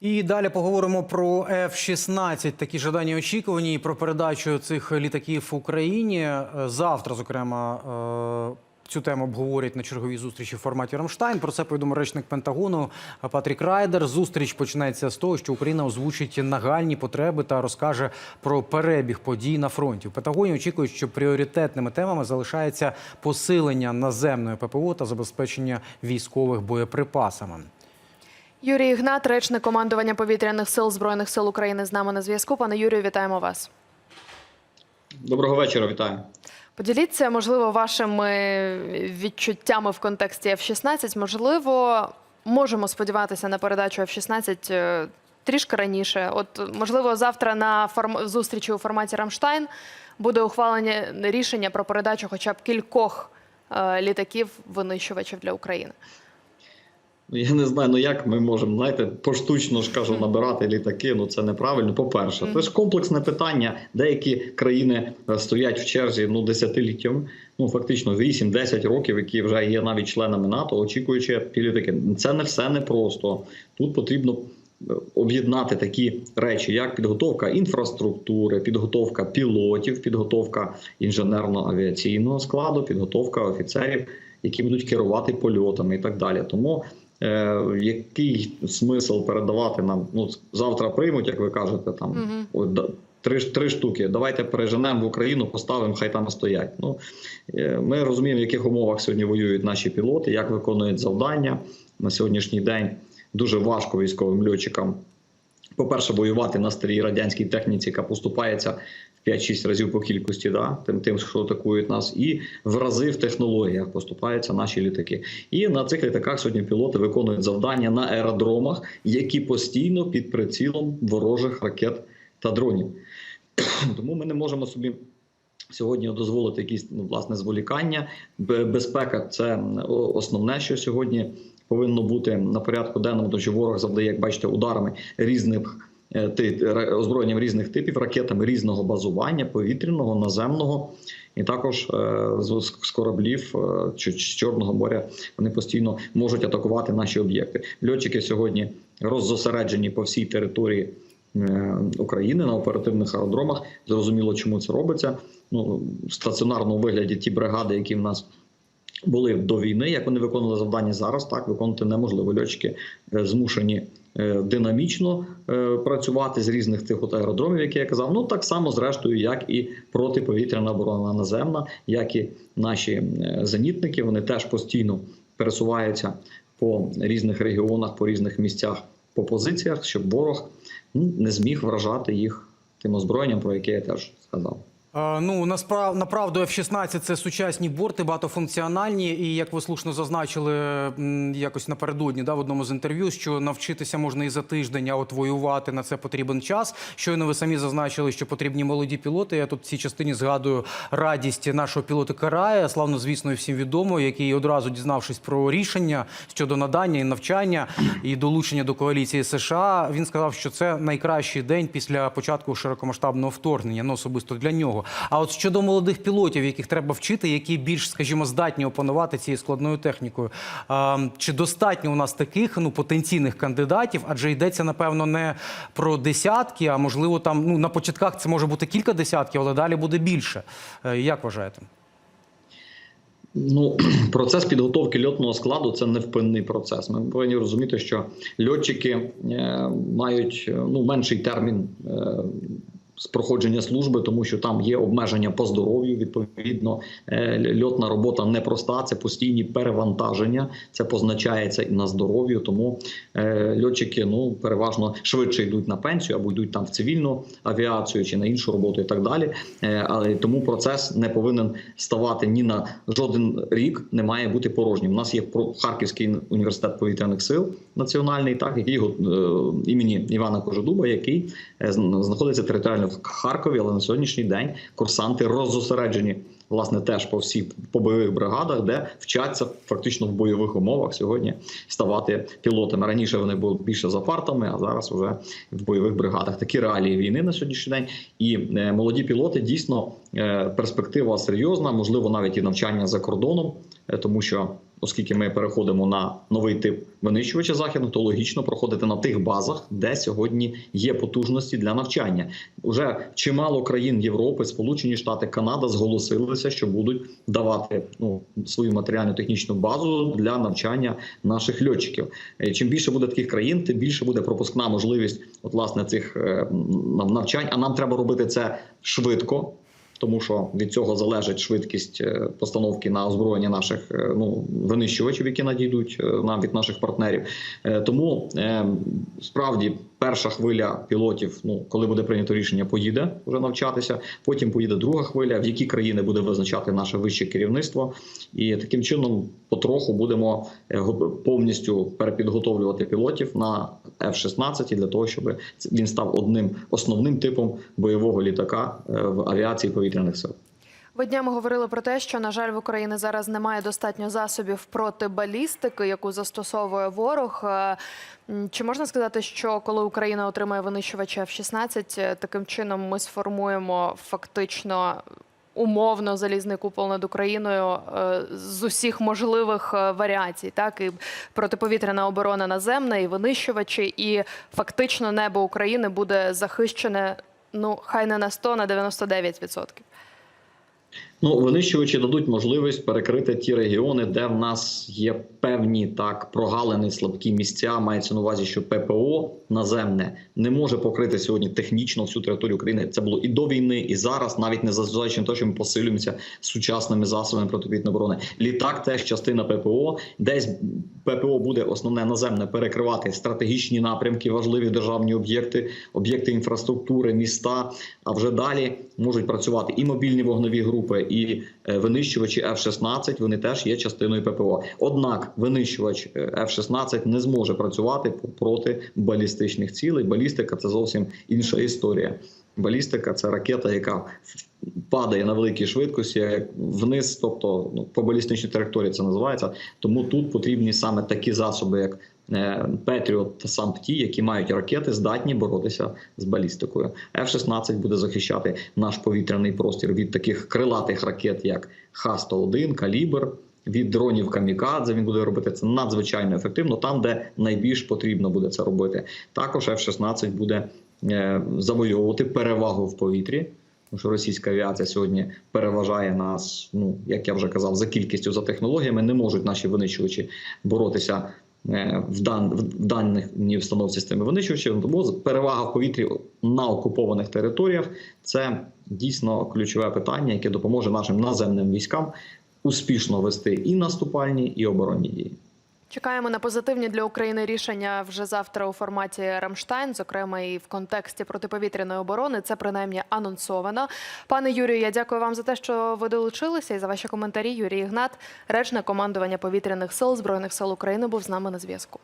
І далі поговоримо про F-16. Такі жадані очікувані і про передачу цих літаків Україні. Е, Завтра, зокрема, е, цю тему обговорять на черговій зустрічі в форматі Рамштайн. Про це повідомив речник Пентагону Патрік Райдер. Зустріч почнеться з того, що Україна озвучить нагальні потреби та розкаже про перебіг подій на фронті. В Пентагоні очікують, що пріоритетними темами залишається посилення наземної ППО та забезпечення військових боєприпасами. Юрій Ігнат, речник командування повітряних сил збройних сил України, з нами на зв'язку. Пане Юрію, вітаємо вас. Доброго вечора, вітаю. Поділіться, можливо, вашими відчуттями в контексті F-16. Можливо, можемо сподіватися на передачу F-16 е, трішки раніше. От, можливо, завтра на форм... зустрічі у форматі Рамштайн буде ухвалення рішення про передачу хоча б кількох е, літаків винищувачів для України. Ну, Я не знаю, ну як ми можемо, знаєте, поштучно ж кажу, набирати літаки. Ну це неправильно. По-перше, це ж комплексне питання. Деякі країни е, стоять в черзі ну десятиліттям, ну фактично 8-10 років, які вже є навіть членами НАТО, очікуючи ті літаки. Це не все непросто. Тут потрібно е, об'єднати такі речі, як підготовка інфраструктури, підготовка пілотів, підготовка інженерно-авіаційного складу, підготовка офіцерів, які будуть керувати польотами і так далі. Тому який смисл передавати нам? Ну завтра приймуть, як ви кажете, там угу. от, три, три штуки. Давайте переженемо в Україну, поставимо, хай там стоять. Ну е, ми розуміємо, в яких умовах сьогодні воюють наші пілоти, як виконують завдання на сьогоднішній день. Дуже важко військовим льотчикам. По-перше, воювати на старій радянській техніці, яка поступається в 5-6 разів по кількості, да, тим, тим, що атакують нас, і в рази в технологіях поступаються наші літаки. І на цих літаках сьогодні пілоти виконують завдання на аеродромах, які постійно під прицілом ворожих ракет та дронів. Тому ми не можемо собі. Сьогодні дозволити якісь ну, власне зволікання. Безпека це основне, що сьогодні повинно бути на порядку денному, тому що ворог завдає, як бачите, ударами різних е, озброєнням різних типів, ракетами різного базування, повітряного, наземного, і також е, з, кораблів е, чи з Чорного моря вони постійно можуть атакувати наші об'єкти. Льотчики сьогодні роззосереджені по всій території. України на оперативних аеродромах зрозуміло, чому це робиться. Ну в стаціонарному вигляді ті бригади, які в нас були до війни, як вони виконували завдання зараз, так виконувати неможливо. Льотчики е, змушені е, динамічно е, працювати з різних тих от аеродромів, які я казав. Ну так само, зрештою, як і протиповітряна оборона наземна, як і наші зенітники. Вони теж постійно пересуваються по різних регіонах, по різних місцях, по позиціях, щоб ворог ну, не зміг вражати їх тим озброєнням, про яке я теж сказав. Е, Ну насправ направду F-16 – це сучасні борти, багатофункціональні. І як ви слушно зазначили якось напередодні, да, в одному з інтерв'ю, що навчитися можна і за тиждень, а от воювати на це потрібен час. Щойно ви самі зазначили, що потрібні молоді пілоти. Я тут в цій частині згадую радість нашого пілота Карая, славно звісно, і всім відомо, який одразу дізнавшись про рішення щодо надання і навчання і долучення до коаліції США, він сказав, що це найкращий день після початку широкомасштабного вторгнення, ну особисто для нього. А от щодо молодих пілотів, яких треба вчити, які більш, скажімо, здатні опанувати цією складною технікою, чи достатньо у нас таких ну потенційних кандидатів? Адже йдеться напевно не про десятки, а можливо там ну на початках це може бути кілька десятків, але далі буде більше. Е, Як вважаєте? Ну, процес підготовки льотного складу це невпинний процес. Ми повинні розуміти, що льотчики е, мають е, ну менший термін. З проходження служби, тому що там є обмеження по здоров'ю. Відповідно, е, льотна робота непроста, це постійні перевантаження. Це позначається і на здоров'ю. Тому е, льотчики ну переважно швидше йдуть на пенсію або йдуть там в цивільну авіацію чи на іншу роботу, і так далі. Е, Але тому процес не повинен ставати ні на жоден рік, не має бути порожнім. У нас є Харківський університет повітряних сил національний, так який імені Івана Кожедуба, який знаходиться територіально в Харкові, але на сьогоднішній день курсанти роззосереджені власне теж по всіх по бойових бригадах, де вчаться фактично в бойових умовах сьогодні ставати пілотами. Раніше вони були більше за партами, а зараз вже в бойових бригадах. Такі реалії війни на сьогоднішній день. І е, молоді пілоти дійсно перспектива серйозна, можливо, навіть і навчання за кордоном, е, тому що оскільки ми переходимо на новий тип винищувача західного, то логічно проходити на тих базах, де сьогодні є потужності для навчання. Уже чимало країн Європи, Сполучені Штати, Канада зголосилися, що будуть давати ну свою матеріальну технічну базу для навчання наших льотчиків. Е, Чим більше буде таких країн, тим більше буде пропускна можливість от власне цих е, навчань. А нам треба робити це швидко. Тому що від цього залежить швидкість е, постановки на озброєння наших е, ну винищувачів, які надійдуть е, нам від наших партнерів. Тому справді перша хвиля пілотів, ну коли буде прийнято рішення, поїде вже навчатися. Потім поїде друга хвиля, в які країни буде визначати наше вище керівництво, і таким чином потроху будемо е, повністю перепідготовлювати пілотів на F-16 для того, щоб він став одним основним типом бойового літака е, в авіації повітряних сил. Ви днями говорили про те, що на жаль в Україні зараз немає достатньо засобів проти балістики, яку застосовує ворог. Е, Чи можна сказати, що коли Україна отримає винищувачі F-16, е, таким чином ми сформуємо фактично умовно залізний купол над Україною е, з усіх можливих е, варіацій, так і протиповітряна оборона наземна, і винищувачі, і фактично небо України буде захищене. Ну, хай не на 100, на 99%. Ну, винищувачі дадуть можливість перекрити ті регіони, де в нас є певні так прогалини, слабкі місця. Мається на увазі, що ППО наземне не може покрити сьогодні технічно всю територію України. Це було і до війни, і зараз, навіть не зазвичай на те, що ми посилюємося сучасними засобами протиповітряної оборони. Літак теж частина ППО. Десь ППО буде основне наземне перекривати стратегічні напрямки, важливі державні об'єкти, об'єкти інфраструктури, міста. А вже далі можуть працювати і мобільні вогневі групи, і е, винищувачі F-16, Вони теж є частиною ППО. Однак винищувач е, F-16 не зможе працювати проти балістичних цілей. Балістика це зовсім інша історія. Балістика це ракета, яка падає на великій швидкості вниз, тобто ну, по балістичній траєкторії це називається. Тому тут потрібні саме такі засоби, як е, Петріот та сам ПТІ, які мають ракети, здатні боротися з балістикою. F-16 буде захищати наш повітряний простір від таких крилатих ракет, як Х-101, Калібр. Від дронів камікадзе він буде робити це надзвичайно ефективно, там, де найбільш потрібно буде це робити. Також F-16 буде е, завойовувати перевагу в повітрі. Тому що російська авіація сьогодні переважає нас, ну як я вже казав, за кількістю за технологіями. Не можуть наші винищувачі боротися е, в дан в даній встановці системи винищувачів. Тому перевага в повітрі на окупованих територіях це дійсно ключове питання, яке допоможе нашим наземним військам успішно вести і наступальні, і оборонні дії. Чекаємо на позитивні для України рішення вже завтра у форматі Рамштайн, зокрема і в контексті протиповітряної оборони. Це принаймні анонсовано. Пане Юрію, я дякую вам за те, що ви долучилися і за ваші коментарі. Юрій Ігнат, речник командування повітряних сил збройних сил України, був з нами на зв'язку.